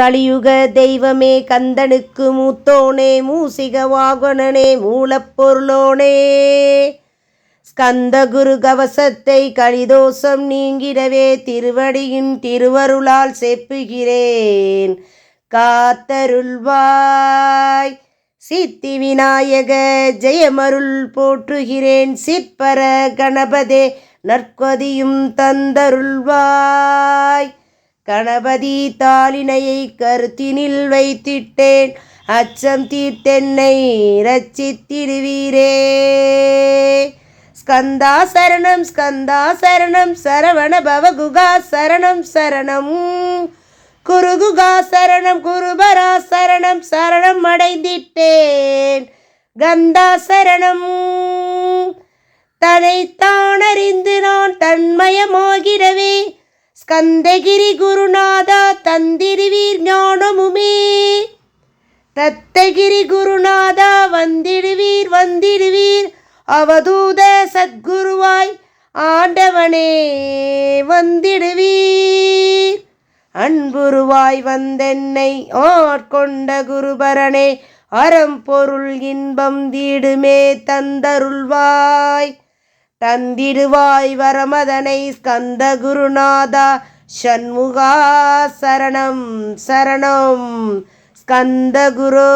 கலியுக தெய்வமே கந்தனுக்கு மூத்தோனே மூசிக வாகனனே மூலப்பொருளோனே. ஸ்கந்த குரு கவசத்தை கலிதோஷம் நீங்கிடவே திருவடியின் திருவருளால் செப்புகிறேன். காத்தருள்வாய் சித்தி விநாயக ஜெயமருள் போற்றுகிறேன். சிற்பர கணபதே நற்கதியும் தந்தருள்வாய். கணபதி தாளினையை கருத்தினில் வைத்திட்டேன். அச்சம் தீர்த்தென்னை ரச்சித்திடுவீரே ஸ்கந்தா சரணம் ஸ்கந்தா சரணம் சரவண பவகுகா சரணம் சரணம். குருகுகா சரணம் குருபரா சரணம் சரணம் அடைந்திட்டேன். கந்தா சரணம். தன்னைத்தானறிந்து நான் தன்மயமாகிறவே. கந்தகிரி குருநாதா தந்திடுவீர் ஞானமுமே. தத்தகிரி குருநாதா வந்திடுவீர் வந்திடுவீர். அவதூத சத்குருவாய் ஆண்டவனே வந்திடுவீர். அன்புருவாய் வந்தென்னை ஆட்கொண்ட குருபரனே அறம் பொருள் இன்பம் தீடுமே தந்தருள்வாய். தந்திடுவாய் வரமதனை ஸ்கந்த குருநாதா ஷண்முகா சரணம் சரணம். ஸ்கந்த குரு